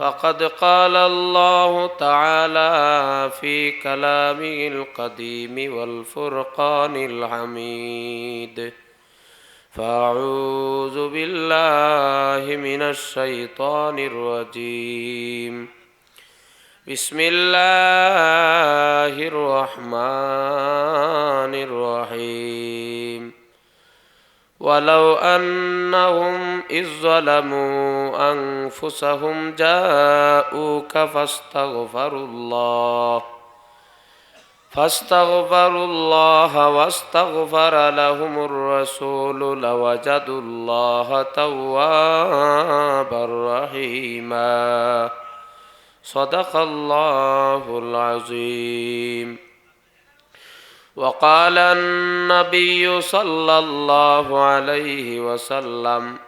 فقد قال الله تعالى في كلامه القديم والفرقان الحميد. فأعوذ بالله من الشيطان الرجيم. بسم الله الرحمن الرحيم. ولو أنهم إذ ظلموا أنفسهم جاءوك فاستغفروا الله فاستغفروا الله واستغفر لهم الرسول لوجدوا الله توابا رحيما. صدق الله العظيم. وقال النبي صلى الله عليه وسلم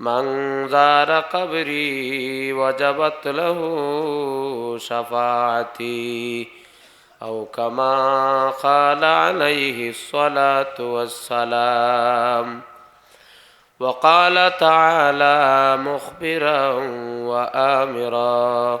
من زار قبري وجبت له شفاعتي أو كما قال عليه الصلاة والسلام. وقال تعالى مخبرا وآمرا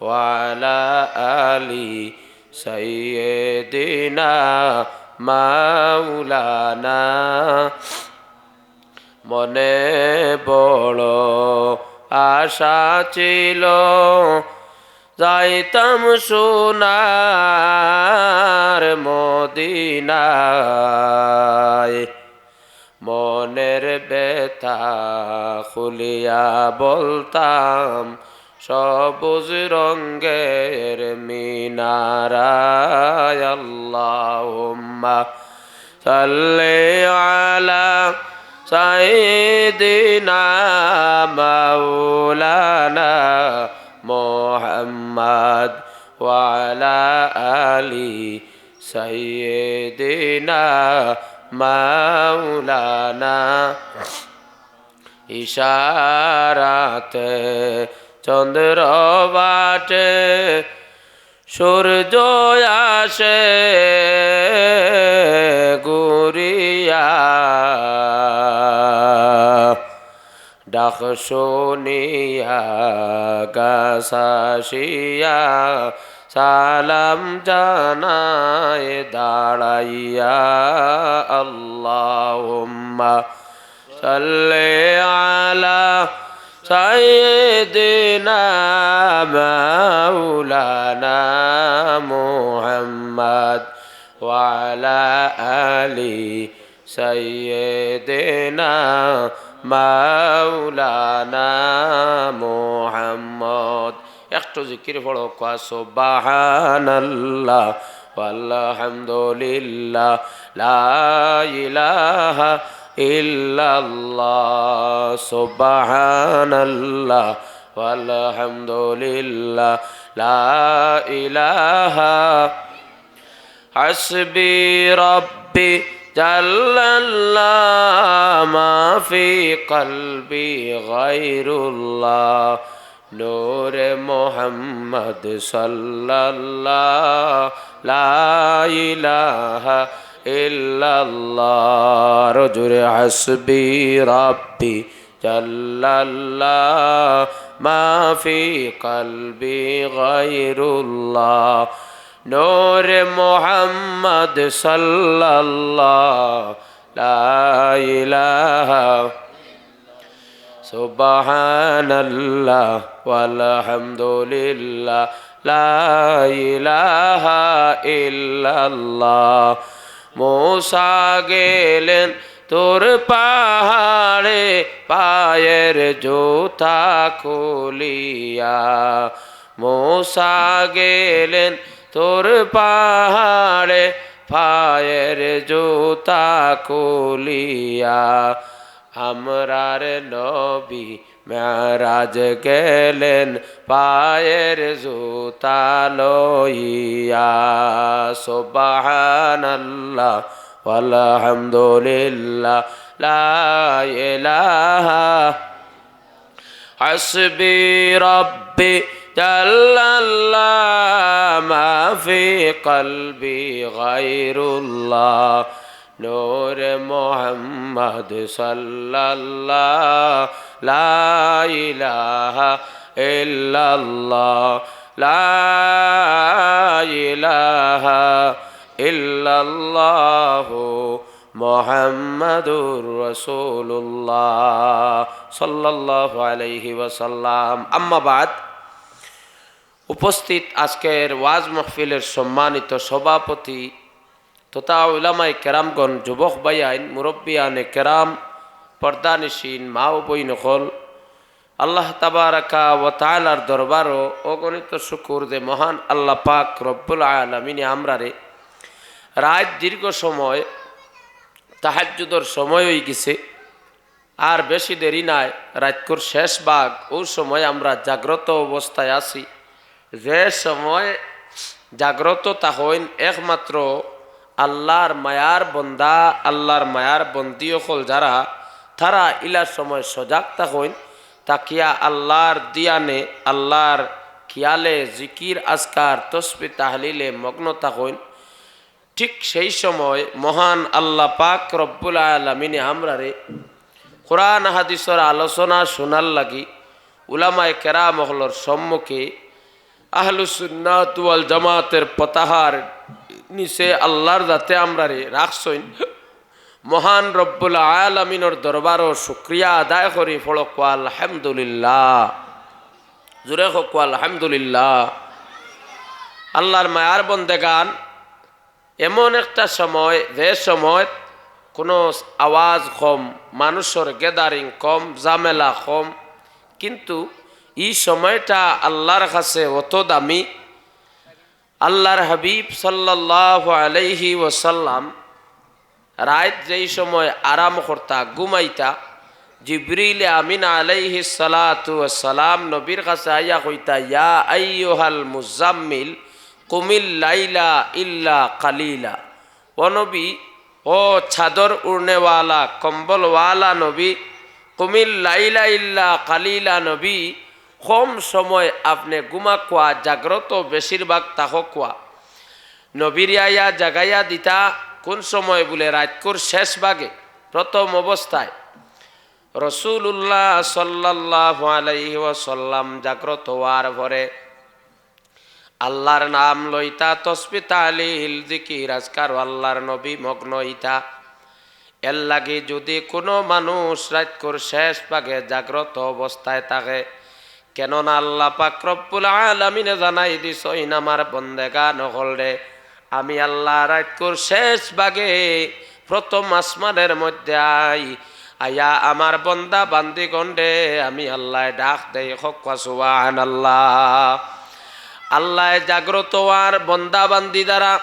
وعلى آل سيدنا মাওলানা মনে বড় আশা ছিল যাইতাম সোনার মদিনায় মনের ব্যথা খুলিয়া বলতাম সবুজ রঙ্গের মিনারায় আল্লাহুম্মা সাল্লি আলা সাইয়্যিদিনা মাওলানা মুহাম্মদ ওয়া আলা সাইয়্যিদিনা মাওলানা ইশারাতে চন্দ্র বাটে সূর্য আসে গুরিয়া ডাক শুনিয়া গাছাসিয়া সালাম জানায় দাঁড়াইয়া আল্লাহুম্মা সাল্লি আলা سيدنا مولانا محمد وعلى آل سيدنا مولانا محمد একটু জিকির পড়ো কা সুবহানাল্লাহ আলহামদুলিল্লাহ লা ইলাহা ইল্লাল্লাহ, সুবহানাল্লাহ আলহামদুলিল্লাহ লা ইলাহা, হাসবি রব্বি জাল্লাল্লাহ, মা ফি কলবি গায়রুল্লাহ, নূর মোহাম্মদ সাল্লাল্লাহ, লা ইলাহা صلى الله لا إله إلا الله رجل حسبي ربي جل الله ما في قلبي غير الله نور محمد صلى الله لا إله سبحان الله والحمد لله لا إله إلا الله মোসা গেলেন তোর পাহাড়ে পায়ের জোতা খুলিয়া। মোসা গেলেন তোর পাহাড়ে পায়ের জোতা খুলিয়া। আমরার নবী মেয়ারাজ গেলেন পায়ের জুতা লইয়া, সোবাহানাল্লাহ আলহামদুলিল্লাহ লা ইলাহা, হাসবি রব্বি, জাল্লাল্লাহ, মা কলবি গায়রুল্লাহ। নোর মোহাম্মদ সাল্লাল্লাহ লাহ ইহ ইল্লাল্লাহ ইল্লাল্লাহ মোহাম্মদুর রসুল্লাহ সাল্লাল্লাহু আলাইহি ওসাল্লাম আম্মাবাদ উপস্থিত আজকের ওয়াজ মাহফিলের সম্মানিত সভাপতি তথা উলামাই কেরামগণ, যুবক বাইআইন মুরব্বিয়ানে কেরাম, পর্দানিসীন, মা ও বই নকল আল্লাহ তাবারাকা ও তালার দরবারও অগণিত শুকুর দে মহান আল্লাহ পাক রব্বুল আলমিনে আমরারে রাত দীর্ঘ সময় তাহাজুদর সময় হয়ে গেছে। আর বেশি দেরি নাই, রাতকুর শেষ ভাগ ও সময় আমরা জাগ্রত অবস্থায় আছি। যে সময় জাগ্রত তা হইন একমাত্র আল্লাহর মায়ার বন্দা, আল্লাহর মায়ার বন্দী হল যারা, তারা ইলার সময় সজাগ হইন তাকিয়া আল্লাহর দিয়ানে, আল্লাহর খিয়ালে জিকির, আজকার, তসবি, তাহলিলে মগ্ন হইন ঠিক সেই সময় মহান আল্লাহ পাক রব্বুল আলমিনে আমরারে কোরআন, হাদিসর আলোচনা শোনার লাগি উলামায় কেরা মহলর সম্মুখে আহলুসুন্নাতুয়াল জামাতের পতাহার নিচে আল্লাহর দাতে আমরারে রাখছইন। মহান রব্বুল আলমিনর দরবারও শুক্রিয়া আদায় করি। ফলক আলহামদুলিল্লাহ। জুড়ে হক আলহামদুলিল্লাহ। আল্লাহর মায়ার বন্দেগান। এমন একটা সময়, যে সময় কোনো আওয়াজ কম, মানুষের গেদারিং কম জামেলা কম। কিন্তু এই সময়টা আল্লাহর কাছে অত দামি। আল্লাহর হাবিব সাল্লাহ আলাইহি ওসাল্লাম রাত যেই সময় আরাম করতা, ঘুমাইতা, জিব্রিল আমিন আলাইহি সালাতু সালাম নবীর কাছে আইয়া কইতা, ইয়া আইয়ুহাল মুজাম্মিল, কুমিল লাইলা ইল্লা কালিলা। ও নবী, ও ছাদর উড়নেওয়ালা, কম্বলওয়ালা নবী, কুমিল লাইলা ইল্লা কালিলা নবী কম সময় আপনি গুমা কোয়া জাগ্রত বেশিরভাগ তাহ কোয়া নবীর আয়া জাগাইয়া দিতা, কোন সময় বলে রাতকুর শেষ ভাগে প্রথম অবস্থায় রসুল্লাহ সাল্লাহ আলাইহি ওয়াসাল্লাম জাগ্রত হওয়ার পরে আল্লাহর নাম লইতা তসবি তালিল জিকির আজকার আল্লাহর নবী মগ্ন ইতা। এর লাগে যদি কোনো মানুষ রাতকুর শেষ ভাগে জাগ্রত অবস্থায় থাকে কেননা আল্লাহ পাকরব্বুল আলমিনে জানাই দিস আমার বন্দেগা নহল রে। আমি আল্লাহ রাতকুর শেষ ভাগে প্রথম আসমানের মধ্যে আই, আয়া আমার বন্দা বান্দি গন্ডে আমি আল্লাহ ডাক দেই সুবাহান আল্লাহ আল্লাহ জাগ্রত আর বন্দা বান্দি দ্বারা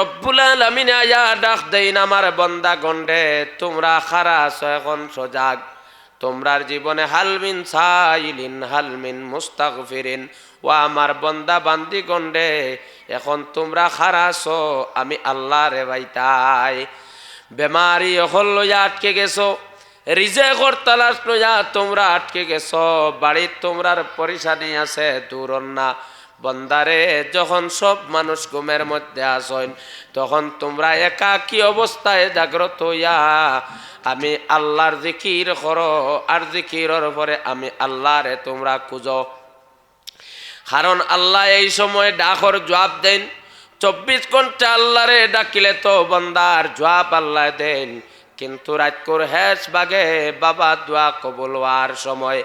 রব্বুল আলমিনে আয়া ডাক দেই আমার বন্দা গন্ডে তোমরা খারা আছো এখন সজাগ। তোমরার জীবনে হালমিন সাইলিন হালমিন মুস্তাগফিরিন। ও আমার বন্দা বান্দি গন্ডে এখন তোমরা খারাস আমি আল্লাহ রে ভাই তাই বেমারি হল লইয়া আটকে গেছো রিজেকর তালাশ লইয়া তোমরা আটকে গেছো, বাড়ির তোমরার পরিশানি আছে দূর না বন্দারে, যখন সব মানুষ ঘুমের মধ্যে আসেন, তখন তোমরা একাকী অবস্থায় জাগ্রত হইয়া? আমি আল্লাহর জিকির করো, আর জিকিরের পরে আমি আল্লাহরে তোমরা খুঁজো। কারণ আল্লাহ এই সময় ডাকর জবাব দেন, চব্বিশ ঘণ্টা আল্লাহরে ডাকিলে তো বন্দার জবাব আল্লাহ দেন। কিন্তু রাতকুর হেস বাগে বাবা দোয়া কবুল হওয়ার সময়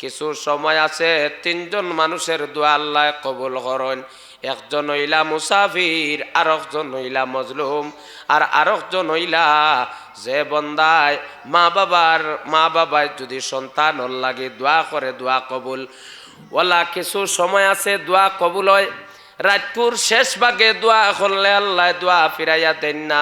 কিছু সময় আছে, তিনজন মানুষের দোয়া আল্লাহ কবুল করেন। একজন হইলা মুসাফির আর একজন হইলা মজলুম, আর আর একজন হইলা যে বন্দায় মা বাবার, মা বাবায় যদি সন্তান লাগে দোয়া করে দোয়া কবুল। ওলা কিছু সময় আছে, দোয়া কবুল হয়। রাজপুর শেষ ভাগে দোয়া করলে আল্লাহ দোয়া ফিরাইয়া দেন না।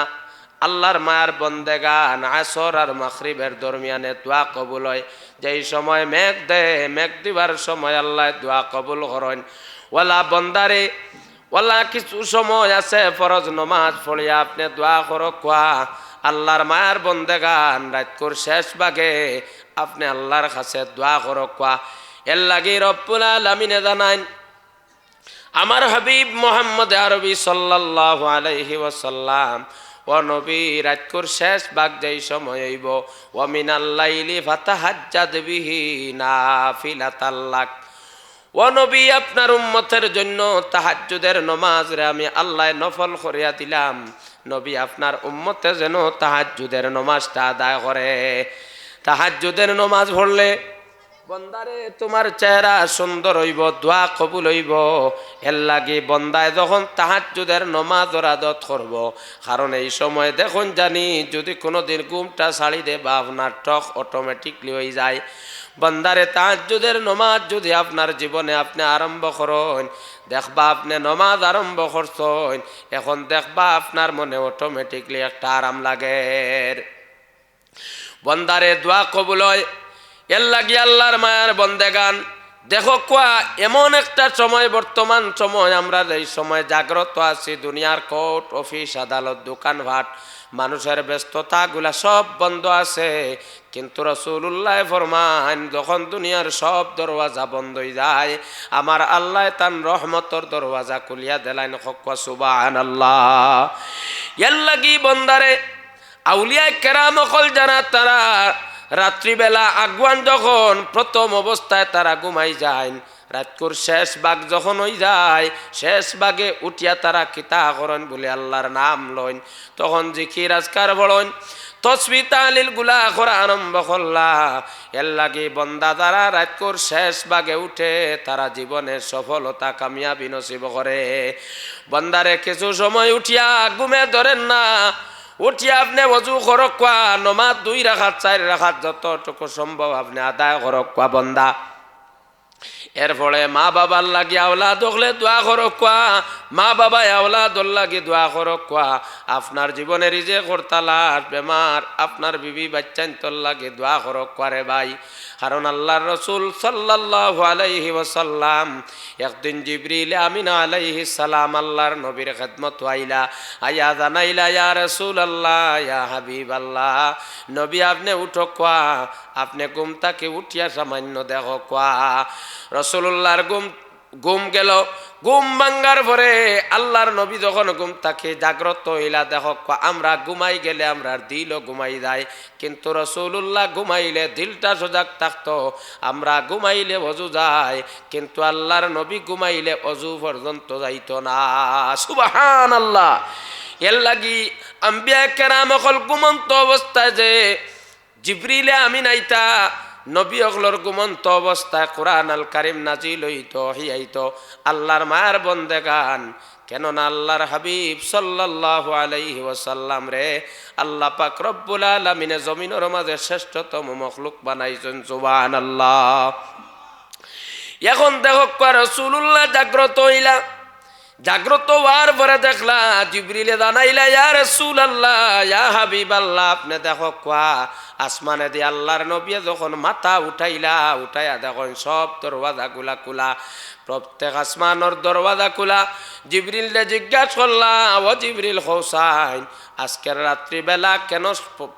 আল্লাহর মায়ার বন্দেগান, আসর আর মাখরিবের দরমিয়ানে দোয়া কবুল হয়। যেই সময় মেঘ দে, মেঘ দিবার সময় আল্লাহ দোয়া কবুল করেন। ওলা বন্দারে ওলা কিছু সময় আছে ফরজ নমাজ পড়িয়া আপনি দোয়া করো কোয়া আল্লাহর মায়ার বন্দেগান রাতকুর শেষ ভাগে আপনি আল্লাহর কাছে দোয়া করো কোয়া এর লাগে রব্বুল আলমিনে জানাইন, আমার হাবিব মোহাম্মদ আরবি সাল্লাল্লাহু আলাইহি ওয়াসাল্লাম ও নবী রাতকুর শেষ বাগ যেই সময় হইব ও মিনাল্লাইলি ফাতাহাজ্জাদ বিহি নাফিলাতাল্লাক ও নবী, আপনার উম্মতের জন্য তাহাজ্জুদের নমাজ রে আমি আল্লাহ নফল করিয়া দিলাম। নবী, আপনার উম্মতে যেন তাহাজ্জুদের নমাজটা আদায় করে। তাহাজ্জুদের নমাজ পড়লে বন্দারে, তোমার চেহারা সুন্দর হইব, দোয়া কবুল হইব। এর লাগে বন্দায় যখন তাহাজুদের নমাজ আদত করব। কারণ এই সময় দেখুন জানি, যদি কোনো দিন ঘুমটা ছাড়ি দে বা আপনার টক অটোমেটিকলি হয়ে যায়। বন্দারে তাহাজুদের নমাজ যদি আপনার জীবনে আপনি আরম্ভ করেন, দেখবা আপনি নমাজ আরম্ভ করছেন, এখন দেখবা আপনার মনে অটোমেটিকলি একটা আরাম লাগে। বন্দারে, দোয়া কবুল হয়। এর লাগি আল্লাহর মায়ার বন্দেগান দেখো কোয়া, এমন একটা সময়, বর্তমান সময়, আমরা এই সময় জাগ্রত আছি, দুনিয়ার কোর্ট, অফিস, আদালত দোকানঘাট মানুষের ব্যস্ততাগুলা সব বন্ধ আছে। কিন্তু রসুল্লাহ ফরমান যখন দুনিয়ার সব দরওয়াজা বন্ধ হয়ে যায়, আমার আল্লাহ তান রহমতর দরওয়াজা খুলিয়া দেলাইন হকুয়া সুবাহ আল্লাহ এর লাগি বন্দারে আউলিয়া কেরাম অকল জানা তারা রাত্রিবেলা আগুয়ান যখন প্রথম অবস্থায় তারা ঘুমাই যায়, রাতকুর শেষ বাঘ যখন হই যায়, শেষ বাগে উঠিয়া তারা কিতা করেন বলে আল্লাহর নাম লইন। তখন জিকির, আজকার বলেন, তসবি তালিলগুলা করা আরম্ভ করলা। এর লাগে বন্দা তারা রাতকুর শেষ বাগে উঠে, তারা জীবনের সফলতা কামিয়াবি নসিব করে। বন্দারে কিছু সময় উঠিয়া ঘুমে ধরেন না উঠিয়া আপনি অজু করক কোয়া নমাত দুই রাখাত চার রাখাত যতটুকু সম্ভব আপনি আদায় করক কোয়া বন্দা। এর ফলে মা বাবার লাগি আওলা দখলে দোয়া করক কোয়া মা বাবা আওলা দল লাগি দোয়া করক কোয়া আপনার জীবনের যে করতালার বেমার, আপনার বিবি বাচ্চান তোর লাগে দোয়া করক কোয়ারে ভাই। কারণ আল্লাহর রসুল সাল্লাল্লাহু আলাইহি ওয়াসাল্লাম একদিন জিবরিল আমিনা আলাইহি সালাম আল্লাহর নবীর খেদমত আইলা। আয়া জানাইলা, ইয়া রাসূল আল্লাহ ইয়া হাবিব আল্লাহ নবী আপনি উঠো কোয়া আপনি ঘুম তাকে উঠিয়া সামান্য দেখো কোয়া রসুল্লাহর গুম গুম গেল। গুম ভাঙ্গার পরে আল্লাহর নবী যখন গুম তাকে জাগ্রত হইলা, দেখো আমরা ঘুমাই গেলে আমরা দিলও ঘুমাই যায়, কিন্তু রসুল্লাহ ঘুমাইলে দিলটা সজাগ থাকতো, আমরা ঘুমাইলে অজু যায়, কিন্তু আল্লাহর নবী ঘুমাইলে অজু পর্যন্ত যাইত না। সুবাহান আল্লাহ এর লাগি আম্বিয়া কেরাম অকল ঘুমন্ত অবস্থায় যে জিবরিলে আমি নাইতা নবী অগলর গুমন্ত অবস্থায় কোরআন আল কারিম নাজিল হইত, হিয়াইত। আল্লাহর মায়ের বন্দে গান কেননা আল্লাহর হাবিব সাল্লাল্লাহু আলাইহি ওয়াসাল্লাম রে, আল্লাহ পাক রব্বুল আলামিনে জমিনের মাঝে শ্রেষ্ঠতম মখলুক বানাইছেন, সুবহানাল্লাহ। এখন দেখো রসুল্লাহ জাগ্রত হইলা। জাগ্রত হওয়ার পরে দেখলা, জিবরিলে জানাইলা, ইয়া রাসূল আল্লাহ ইয়া হাবিব আল্লাহ আপনি দেখো কোয়া, আসমানে দিয়ে আল্লাহর নবী যখন মাথা উঠাইলা, উঠাইয়া দেখুন সব দরওয়াজা গুলা কুলা প্রত্যেক আসমানোর দরওয়াজা কুলা জিবরিলে জিজ্ঞাসা করলা, ও জিবরিল হোসাইন, আজকের রাত্রিবেলা কেন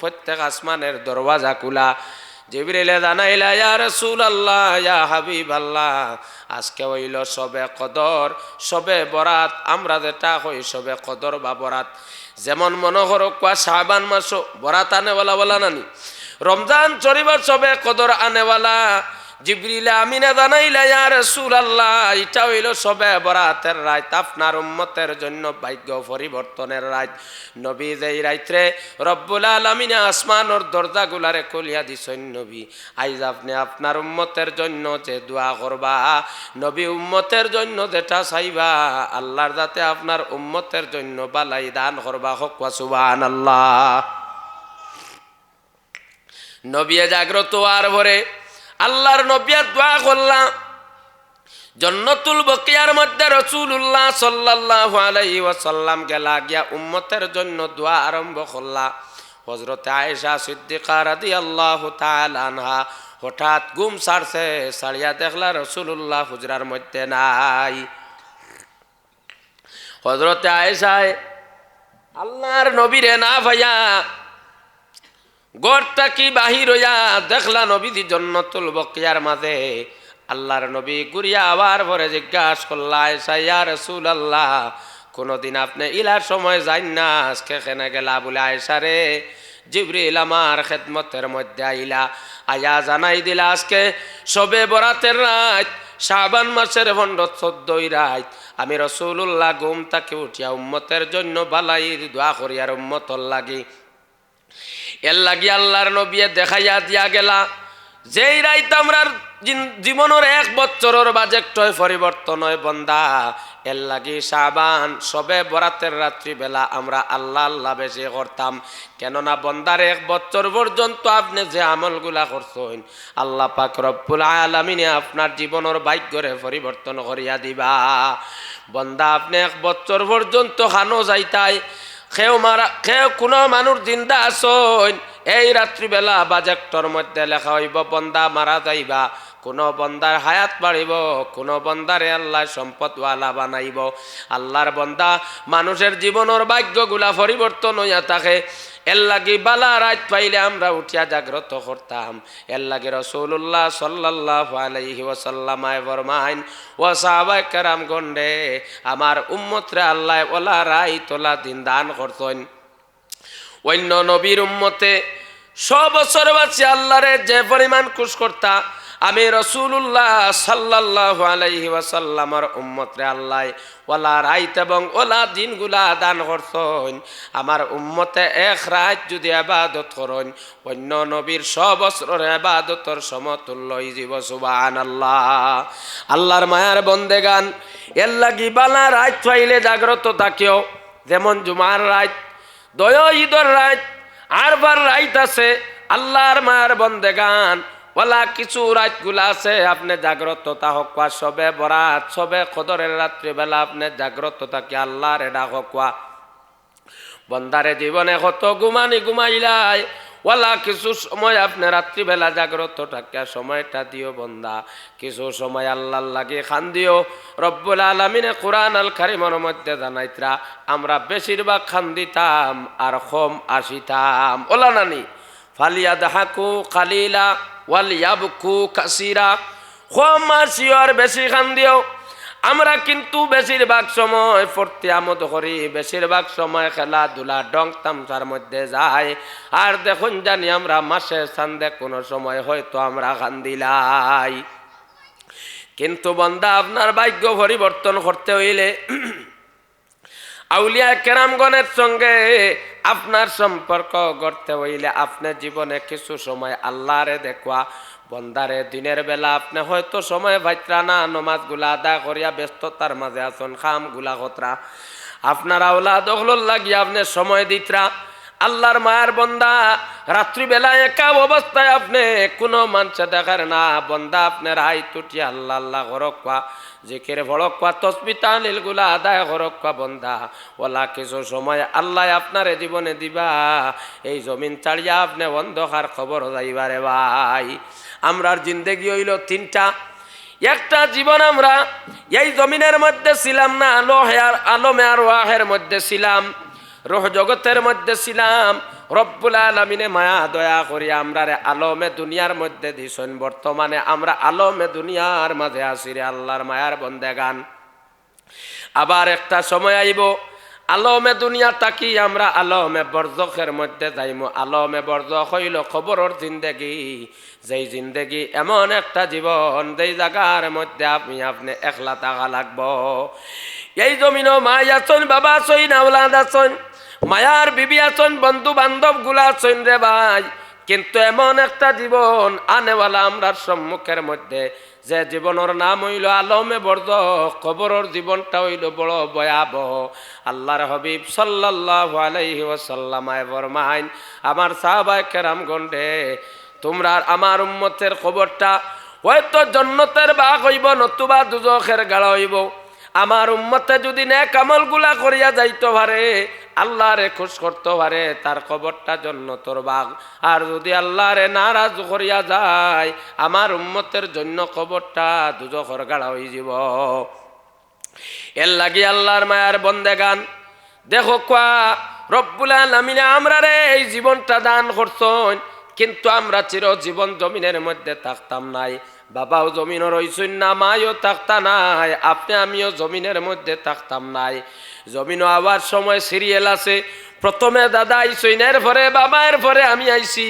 প্রত্যেক আসমানের দরওয়াজা কুলা জিবরিলে জানাইলা ইয়া রাসূল আল্লাহ ইয়া হাবিব আল্লাহ আজকে হইল সবে কদর সবে বরাত। আমরা যেটা হই সবে কদর বা বরাত? যেমন মনে করো, কোয়া শাহবান মাসো বরাত আনেওয়ালা বলা নানি। রমজান চরিবার সবে কদর আনেওয়ালা। জিবরিলে আমিনা জানাইলা, ইয়া রাসূল আল্লাহ এটা হইল সবে বরাতের রাত। আপনার উম্মতের জন্য ভাগ্য পরিবর্তনের রাত। নবী যেই রাত্রে রব্বুল আলামিনে আসমানোর দরজাগুলারে কলিয়া দিছেন নবী, আইজ আপনি আপনার উম্মতের জন্য যে দোয়া করবা, নবী উম্মতের জন্য যেটা চাইবা, আল্লাহর যাতে আপনার উম্মতের জন্য বালাই দান করবা। হক সুবহানাল্লাহ। নবিয়ে জাগ্রত আর ভরে আল্লাহর নবিয়া দোয়া করলাম। জন্নতুল বকিয়ার মধ্যে রসুল্লাহ সাল্লাহ আলাই ওয়াসাল্লাম গেলা গিয়া উম্মতের জন্য দোয়া আরম্ভ করলা হজরত আয়েশা সিদ্দিকা রাদি আল্লাহ আনহা হঠাৎ গুম সারছে সারিয়া দেখলা রসুল্লাহ হুজরার মধ্যে নাই। হজরতে আয়েশায়, আল্লাহর নবীরে না ভাইয়া গড়টা কি বাহির হইয়া দেখলা নবীদি জন্নতুল বকিয়ার মাঝে? আল্লাহর নবী গুরিয়া আবার ভরে জিজ্ঞাসা করলা আয়সা রসুল আল্লাহ কোনোদিন আপনি ইলার সময় যাই না? আজকে কেনে গেলা? বলে আয়সা রে, জিবরিল আমার খেদমতের মধ্যে আইলা। আয়া জানাই দিলা আজকে সবে বরাতের রাত, শাবান মাসের ভণ্ড চোদ্দই রাত। আমি রসুল্লাহ ঘুম তাকে উঠিয়া উম্মতের জন্য বালাইর দোয়া করিয়ার উম্মতর লাগি। এর লাগি আল্লাহর নবিয়ে দেখাইয়া দিয়া গেলা। যেই রাইত আমরা জীবনের এক বছরের বাজেটয় পরিবর্তন হয় বন্দা, এর লাগি সাবান সবে বরাতের রাত্রি বেলা আমরা আল্লাহ আল্লাহ বেশি করতাম। কেননা বন্দার এক বছর পর্যন্ত আপনি যে আমলগুলা করছেন, আল্লাহ পাক রব্বুল আলমিনে আপনার জীবনের ভাগ্যরে পরিবর্তন করিয়া দিবা। বন্দা, আপনি এক বছর পর্যন্ত খানো যাইতাই খেও মারা, খেও কোনো মানুষ জিন্দা আসন এই রাত্রিবেলা বাজেক্টর মধ্যে লেখা হইব, বন্দা মারা যাইবা। কোনো বন্দার হায়াত বাড়িব, কোনো বন্দারে আল্লাহ সম্পদওয়ালা বানাইব। আল্লাহর বন্দা মানুষের জীবনের ভাগ্যগুলা পরিবর্তন হইয়া থাকে। এর লাগি বালা রাত পাইলে আমরা উঠিয়া জাগ্রত করতাম। এর লাগে রসুল্লাহ সাল্লাহ আলাইহি ওসাল্লামায় বরমাইন ও সাহাবাই কেরাম গন্ডে, আমার উম্মতরে আল্লাহ ওলা রাই তোলা দিন দান করতেন। অন্য নবীর উম্মতে ছ বছর বাঁচি আল্লাহরে যে পরিমাণ খুশ করতা আমি রসুল্লাহ সাল্লাহ আলাইহি ওয়াসাল্লামর উম্মতরে আল্লাহ ওলা রাইত এবং ওলা দিনগুলা দান করছেন। আমার উম্মতে এক রাত যদি আবাদত করেন, অন্য নবীর ছ বছরের আবাদতর সমতুল্য জীব সুবান আল্লাহ আল্লাহর মায়ার বন্দে গান এর লাগি বালা রাত পাইলে জাগ্রত থাকিও। যেমন জুমার রাত, দয় ঈদর রাত, আরবার রাইত আছে, আল্লাহর মায়ার বন্দে গান ওলা কিছু রাতগুলা আছে, আপনি জাগ্রত হকুয়া সবে বরাত, সবে খদরের রাত্রিবেলা আপনি জাগ্রত থাকি আল্লাহর এটা হকুয়া বন্দারে জীবনে কত ঘুমানি ঘুমাইলাই ওলা কিছু সময় আপনি রাত্রিবেলা জাগ্রত থাকিয়া সময়টা দিও বন্দা। কিছু সময় আল্লাহ লাগে খান দিও। রব্বুল আলমিনে কোরআন আল খারিমর মধ্যে জানাইতরা, আমরা বেশিরভাগ খান দিতাম আর কম আসিতাম। ওলা নানি ফালিয়া দাহাকু কালিলা আমরা কিন্তু বেশিরভাগ সময় ফুর্তি আমদ করি, বেশিরভাগ সময় খেলাধুলা ডং তামসার মধ্যে যায়। আর দেখুন জানি আমরা মাসে সান্দে কোনো সময় হয়তো আমরা কান্দিলাই কিন্তু বন্দা, আপনার ভাগ্য পরিবর্তন করতে হইলে আউলিয়া কেরামগণের সঙ্গে আপনার সম্পর্ক করতে হইলে আপনার জীবনে কিছু সময় আল্লাহরে দেখুয়া, বন্দারে, দিনের বেলা আপনি হয়তো সময় ভাইত্রা না নমাজগুলা আদা করিয়া ব্যস্ততার মাঝে আসন খামগুলা কতরা আপনার আউলা দখল লাগিয়া আপনি সময় দিতরা। আল্লাহর মায়ার বন্দা, রাত্রিবেলা একা অবস্থায় আপনি কোনো মানুষ দেখার না, বন্দা আপনার হাই তুটি আল্লাহ আল্লাহ ঘরকা জিকির ভড়কা তসবিতা নীলগুলা আদায় ঘরকা বন্দা। ওলা কিছু সময় আল্লাহ আপনারে জীবনে দিবা, এই জমিন চাড়িয়া আপনি অন্ধকার খবর যাইবারে ভাই। আমরার জিন্দেগি হইল তিনটা। একটা জীবন আমরা এই জমিনের মধ্যে ছিলাম না আলো হেয়ার আলমে আর ওয়াহের মধ্যে ছিলাম। রোহ জগতের মধ্যে ছিলাম। রব্বুল আলমিনে মায়া দয়া করি আমরা রে আলমে দুনিয়ার মধ্যে দিছেন। বর্তমানে আমরা আলমে দুনিয়ার মাঝে আসি রে আল্লাহর মায়ার বন্দে গান আবার একটা সময় আইব আলমে দুনিয়া তাকি আমরা আলমে বর্জকের মধ্যে যাইমু। আলমে বর্জক হইল খবরের জিন্দেগি। যেই জিন্দেগি এমন একটা জীবন, যেই জায়গার মধ্যে আপনি আপনি একলা থাকা লাগব। এই জমিনও মাই আছেন, বাবা আছেন, আওলাদ আছেন, মায়ার বিবি আছেন বন্ধু বান্ধবগুলা আছেন রে ভাই। কিন্তু এমন একটা জীবন আনেওয়ালা আমরার সম্মুখের মধ্যে যে জীবনের নাম হইল আলমে বর্দ কবরের জীবনটা হইল বড় ভয়াবহ। আল্লাহর হবিব সাল্লাহ আলাইহি ওসাল্লামায় বরমাইন আমার সাহবায় কেরাম গন্ডে তোমরা আমার উম্মতের খবরটা হয়তো জন্নতের বাঘ হইব নতুবা দুজখের গাড়া হইব। আমার উম্মতে যদি নেক আমলগুলা করিয়া যাইতে পারে, আল্লাহরে খুশ করতে পারে, তার খবরটা জন্য তোর বাঘ আর যদি আল্লাহরে নারাজ করিয়া যায়, আমার উম্মতের জন্য খবরটা দুজখর গাড়া হয়ে যাব। এর লাগি আল্লাহর মায়ার বন্দে গান দেখো কোয়া, রব্বুল আলামিনে আমরা রে এই জীবনটা দান করছন, কিন্তু আমরা চির জীবন জমিনের মধ্যে থাকতাম নাই। বাবাও জমিনও রইছুন না মায়ও থাকতা নাই, আপনি আমিও জমিনের মধ্যে থাকতাম নাই। জমিনও আবার সময় সিরিয়াল আছে, প্রথমে দাদা আইসইন এর পরে বাবা এর পরে আমি আইছি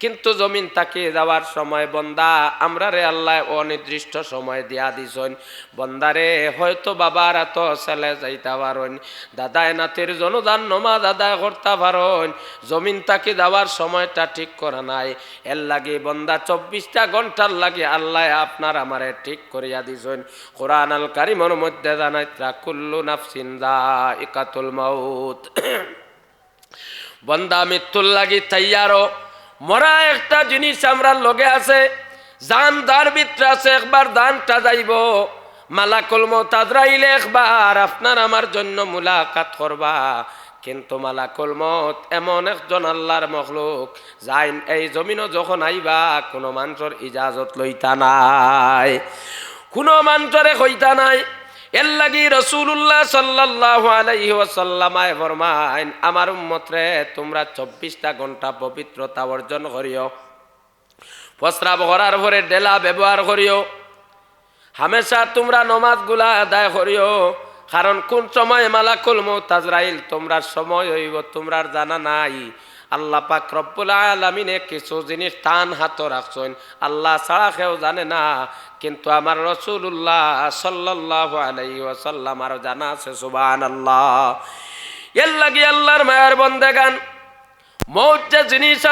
কিন্তু জমিন তাকে যাওয়ার সময়, বন্দা, আমরা রে আল্লাহ অনির্দিষ্ট সময় দিয়া দিছন বন্দারে হয়তো বাবার এত ছেলে যাইতে পারন দাদায় নাতির জনদান নমা দাদায় করতে পারন জমিন তাকে যাওয়ার সময়টা ঠিক করা নাই। এর লাগে বন্দা চব্বিশটা ঘণ্টার লাগে আল্লাহ আপনার আমারে ঠিক করিয়া দিছন কোরআন আল কারিমর মধ্যে জানাই কুল্লু নাফসিন দা ইকাতুল মাউত। বন্দা মৃত্যুর লাগি তাইয়ারও মরা একটা জিনিস আমরা লগে আছে, জান দার ভিতরে আছে, একবার দানটা যাইব। মালাকুল মতাজরাইলে একবার আপনার আমার জন্য মুলাকাত করবা। কিন্তু মালাকুল মত এমন একজন আল্লাহর মখলুক যাই এই জমিনও যখন আইবা, কোনো মানুষের ইজাজত লইতা নাই। কোনো মানুষরে কইতা নাই। এর লাগি রসুল্লাহ সাল্লাহ আলাইহি ওয়াসাল্লামায় ফরমাইন, আমার উম্মতরে, তোমরা চব্বিশটা ঘণ্টা পবিত্রতা অর্জন করিও। প্রস্রাব করার পরে ডেলা ব্যবহার করিও। হামেশা তোমরা নমাজগুলা আদায় করিও। কারণ কোন সময় মালাকুল মৌতাজরাইল তোমরা সময় হইব, তোমরার জানা নাই। আল্লাহ পাক রব্বুল কিছু জিনিস টান হাত রাখছেন। আল্লাহ ছাড়া কেউ জানে না, কিন্তু আমার রসুল্লাহ সাল্লাহ ওয়াসাল্লাম আরও জানা আছে সুবান আল্লাহ এর লাগি আল্লাহর মায়ের বন্দে গান যে জিনিস